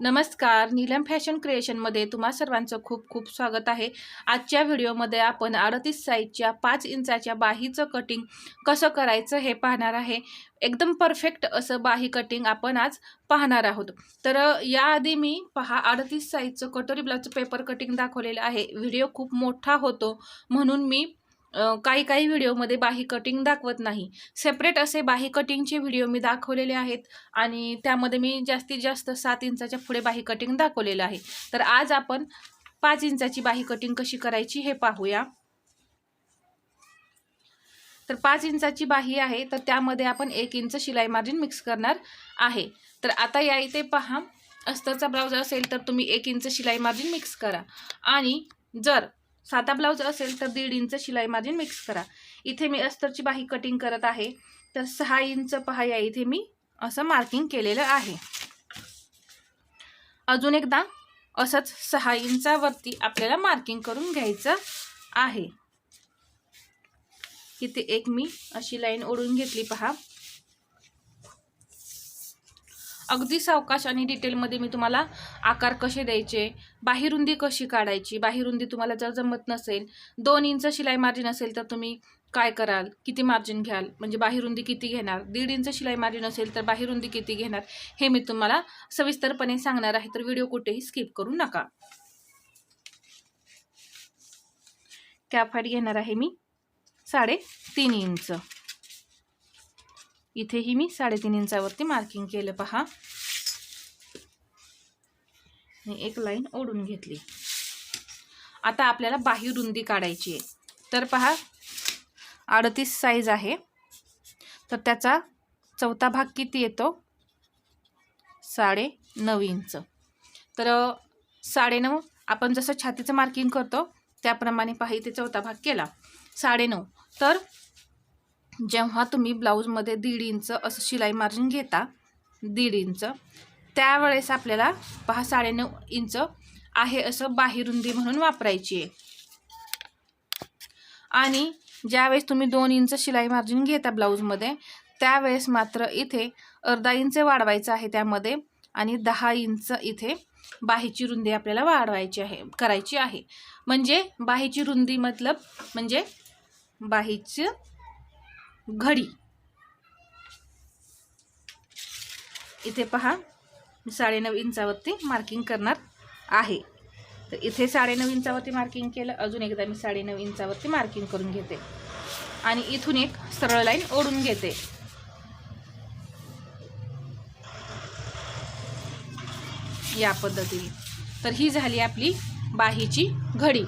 नमस्कार. नीलम फॅशन क्रिएशनमध्ये तुम्हा सर्वांचं खूप खूप स्वागत आहे. आजच्या व्हिडिओमध्ये आपण अडतीस साईजच्या पाच इंचाच्या बाहीचं कटिंग कसं करायचं हे पाहणार आहे. एकदम परफेक्ट असं बाही कटिंग आपण आज पाहणार आहोत. तर याआधी मी पहा अडतीस साईजचं कटोरी ब्लाउजचं पेपर कटिंग दाखवलेलं आहे. व्हिडिओ खूप मोठा होतो म्हणून मी काही काही व्हिडिओमध्ये बाही कटिंग दाखवत नाही. सेपरेट असे बाही कटिंगचे व्हिडिओ मी दाखवलेले आहेत आणि त्यामध्ये मी जास्तीत जास्त सात इंचाच्या पुढे बाही कटिंग दाखवलेलं आहे. तर आज आपण पाच इंचाची बाही कटिंग कशी करायची हे पाहूया. तर पाच इंचाची बाही आहे तर त्यामध्ये आपण एक इंच शिलाई मार्जिन मिक्स करणार आहे. तर आता या इथे पहा अस्तरचा ब्लाऊज असेल तर तुम्ही एक इंच शिलाई मार्जिन मिक्स करा. आणि जर साधा ब्लाऊज असेल तर दीड इंच शिलाई मार्जिन मिक्स करा. इथे मी अस्तरची बाही कटिंग करत आहे. तर सहा इंच पहा या इथे मी असं मार्किंग केलेलं आहे. अजून एकदा असंच सहा इंचावरती आपल्याला मार्किंग करून घ्यायचं आहे. इथे एक मी अशी लाईन ओढून घेतली पहा. अगदी सावकाश आणि डिटेलमध्ये मी तुम्हाला आकार कसे द्यायचे बाहिरुंदी कशी काढायची बाहिरुंदी तुम्हाला जर जमत नसेल दोन इंच शिलाई मार्जिन असेल तर तुम्ही काय कराल? किती मार्जिन घ्याल? म्हणजे बाहिरुंदी किती घेणार? दीड इंच शिलाई मार्जिन असेल तर बाहिरुंदी किती घेणार? हे मी तुम्हाला सविस्तरपणे सांगणार आहे तर व्हिडिओ कुठेही स्किप करू नका. कॅफाईट घेणार आहे मी साडे तीन इंच. इथेही मी साडेतीन इंचावरती मार्किंग केलं पहा. एक लाईन ओढून घेतली. आता आपल्याला बाह्य रुंदी काढायची आहे. तर पहा अडतीस साईज आहे. तर त्याचा चौथा भाग किती येतो? साडे नऊ इंच. तर साडेनऊ आपण जसं छातीचं मार्किंग करतो त्याप्रमाणे पहा इथे चौथा भाग केला. साडेनऊ तर जेव्हा तुम्ही ब्लाऊजमध्ये दीड इंच असं शिलाई मार्जिन घेता दीड इंच त्यावेळेस आपल्याला पहा साडेनऊ इंच आहे असं बाहेरुंदी म्हणून वापरायची आहे. आणि ज्यावेळेस तुम्ही दोन इंच शिलाई मार्जिन घेता ब्लाऊजमध्ये त्यावेळेस मात्र इथे अर्धा इंच वाढवायचं आहे त्यामध्ये आणि दहा इंच इथे बाहीची रुंदी आपल्याला वाढवायची आहे करायची आहे. म्हणजे बाहीची रुंदी मतलब म्हणजे बाहीची घडी. इथे पहा मी साडेनऊ इंचावरती मार्किंग करणार आहे. तर इथे साडेनऊ इंचावरती मार्किंग केलं अजून एकदा मी साडेनऊ इंचावरती मार्किंग करून घेते. आणि इथून एक सरळ लाईन ओढून घेते. या पद्धतीने. तर ही झाली आपली बाहीची घडी.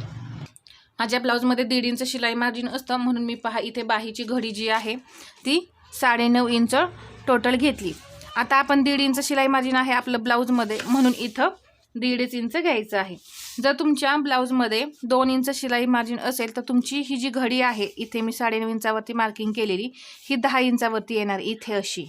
माझ्या ब्लाऊजमध्ये दीड इंच शिलाई मार्जिन असतं म्हणून मी पहा इथे बाहीची घडी जी आहे ती साडेनऊ इंच टोटल घेतली. आता आपण दीड इंच शिलाई मार्जिन आहे आपलं ब्लाऊजमध्ये म्हणून इथं दीडच इंच घ्यायचं आहे. जर तुमच्या ब्लाऊजमध्ये दोन इंच शिलाई मार्जिन असेल तर तुमची ही जी घडी आहे इथे मी साडेनऊ इंचावरती मार्किंग केलेली ही दहा इंचावरती येणार इथे अशी.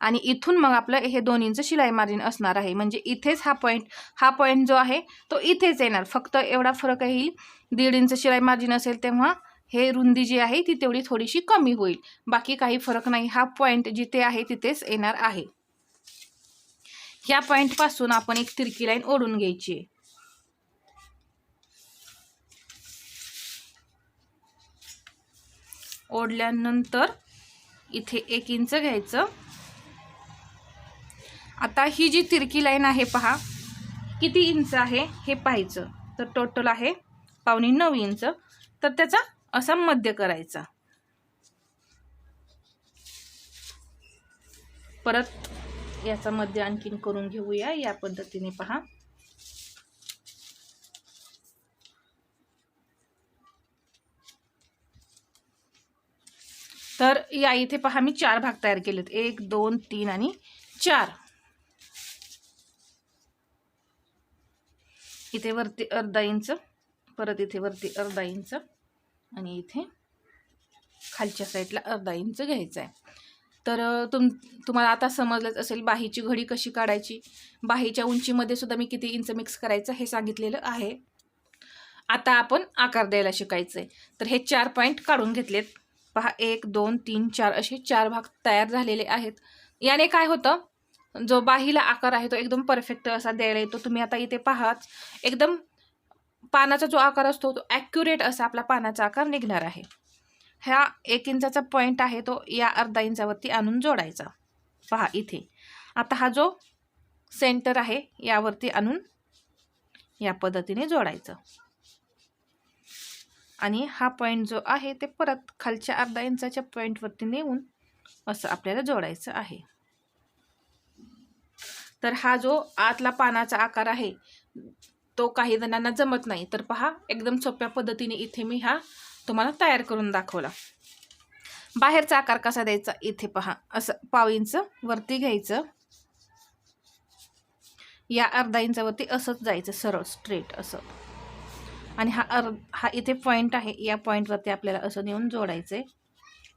आणि इथून मग आपलं हे दोन इंच शिलाई मार्जिन असणार आहे. म्हणजे इथेच हा पॉईंट हा पॉईंट जो आहे तो इथेच येणार. फक्त एवढा फरक येईल दीड इंच शिलाई मार्जिन असेल तेव्हा हे रुंदी जी आहे ती तेवढी थोडीशी कमी होईल. बाकी काही फरक नाही. हा पॉईंट जिथे आहे तिथेच येणार आहे. या पॉईंटपासून आपण एक तिरकी लाईन ओढून घ्यायची आहे. ओढल्यानंतर इथे एक इंच घ्यायचं. आता ही जी तिरकी लाईन आहे पहा किती इंच आहे हे पाहायचं. तर टोटल आहे पावणे नऊ इंच. तर त्याचा असा मध्य करायचा. परत याचा मध्य आणखीन करून घेऊया. या पद्धतीने पहा. तर या इथे पहा मी चार भाग तयार केलेत. एक दोन तीन आणि चार. इथे वरती अर्धा इंच. परत इथे वरती अर्धा इंच आणि इथे खालच्या साईडला अर्धा इंच घ्यायचा आहे तर तुम तुम्हाला आता समजलंच असेल बाहीची घडी कशी काढायची? बाहीच्या उंचीमध्ये सुद्धा मी किती इंच मिक्स करायचं हे सांगितलेलं आहे. आता आपण आकार द्यायला शिकायचं आहे तर हे चार पॉईंट काढून घेतलेत. पहा एक दोन तीन चार असे चार भाग तयार झालेले आहेत. याने काय होतं? जो बाहीला आकार आहे तो एकदम परफेक्ट असा द्यायला येतो. तुम्ही आता इथे पाहाच एकदम पानाचा जो आकार असतो तो ॲक्युरेट असा आपला पानाचा आकार निघणार आहे. ह्या एक इंचाचा पॉईंट आहे तो या अर्धा इंचावरती आणून जोडायचा. पहा इथे. आता हा जो सेंटर आहे यावरती आणून या पद्धतीने जोडायचं. आणि हा पॉईंट जो आहे ते परत खालच्या अर्धा इंचाच्या पॉईंटवरती नेऊन असं आपल्याला जोडायचं आहे. तर हा जो आतला पानाचा आकार आहे तो काही जणांना जमत नाही. तर पहा एकदम सोप्या पद्धतीने इथे मी हा तुम्हाला तयार करून दाखवला. बाहेरचा आकार कसा द्यायचा? इथे पहा. असं पाव इंच वरती घ्यायचं. या अर्धा इंचावरती असंच जायचं सरळ स्ट्रेट असं. आणि हा अर् हा इथे पॉईंट आहे. या पॉईंटवरती आपल्याला असं नेऊन जोडायचं आहे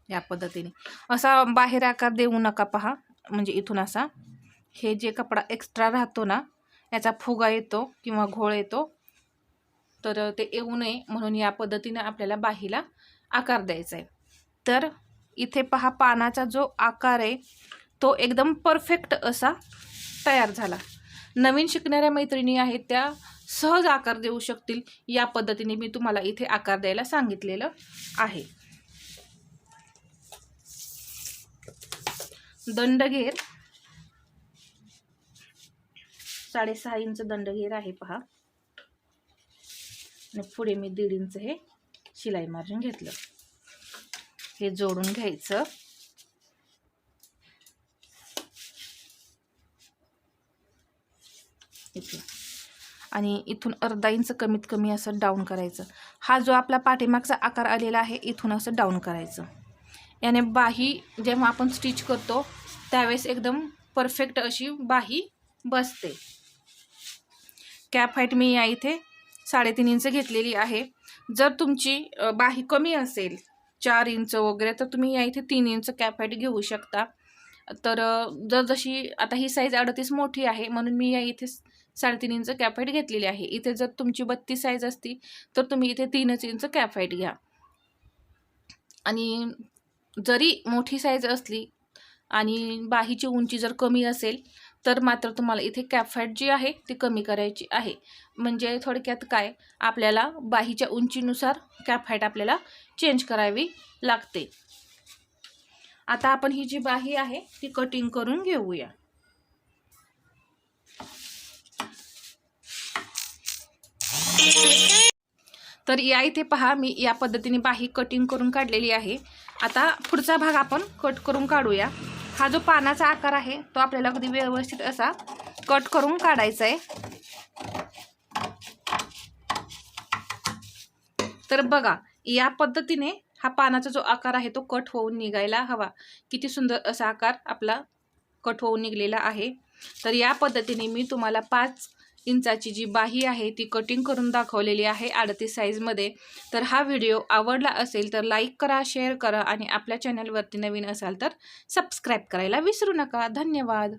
या पद्धतीने. असा बाहेर आकार देऊ नका पहा. म्हणजे इथून असा. हे जे कपडा एक्स्ट्रा राहतो ना याचा फुगा येतो किंवा घोळ येतो तर ते येऊ नये म्हणून या पद्धतीनं आपल्याला बाहीला आकार द्यायचा आहे. तर इथे पहा पानाचा जो आकार आहे तो एकदम परफेक्ट असा तयार झाला. नवीन शिकणाऱ्या मैत्रिणी आहेत त्या सहज आकार देऊ शकतील या पद्धतीने मी तुम्हाला इथे आकार द्यायला सांगितलेलं आहे. दंडघेर साडेसहा इंच दंडघेर आहे पहा. आणि पुढे मी दीड इंच हे शिलाई मार्जिन घेतलं. हे जोडून घ्यायचं. इथे. आणि इथून अर्धा इंच कमीत कमी असं डाऊन करायचं. हा जो आपला पाठीमागचा आकार आलेला आहे इथून असं डाऊन करायचं. याने बाही जेव्हा आपण स्टिच करतो त्यावेळेस एकदम परफेक्ट अशी बाही बसते. कॅप हाईट मी या इथे साडेतीन इंच घेतलेली आहे. जर तुमची बाही कमी असेल चार इंच वगैरे तर तुम्ही या इथे तीन इंच कॅप हाईट घेऊ शकता. तर जर जशी आता ही साईज अडतीस मोठी आहे म्हणून मी या इथे साडेतीन इंच कॅप हाईट घेतलेली आहे. इथे जर तुमची बत्तीस साईज असती तर तुम्ही इथे तीनच इंच कॅप हाईट घ्या. आणि जरी मोठी साईज असली आणि बाहीची उंची जर कमी असेल तर मात्र तुम्हाला इथे कॅफॅट जी आहे ती कमी करायची आहे. म्हणजे थोडक्यात काय? आपल्याला बाहीच्या उंचीनुसार कॅफॅट आपल्याला चेंज करावी लागते. आता आपण ही जी बाही आहे ती कटिंग करून घेऊया. तर या इथे पहा मी या पद्धतीने बाही कटिंग करून काढलेली आहे. आता पुढचा भाग आपण कट करून काढूया. हा जो पानाचा आकार आहे तो आपल्याला अगदी व्यवस्थित असा कट करून काढायचा आहे. तर बघा या पद्धतीने हा पानाचा जो आकार आहे तो कट होऊन निघायला हवा. किती सुंदर असा आकार आपला कट होऊन निघलेला आहे. तर या पद्धतीने मी तुम्हाला पाच इंचाची जी बाही आहे ती कटिंग करून दाखवलेली आहे अडतीस साईजमध्ये तर हा व्हिडिओ आवडला असेल तर लाईक करा शेअर करा आणि आपल्या चॅनलवरती नवीन असाल तर सबस्क्राईब करायला विसरू नका. धन्यवाद.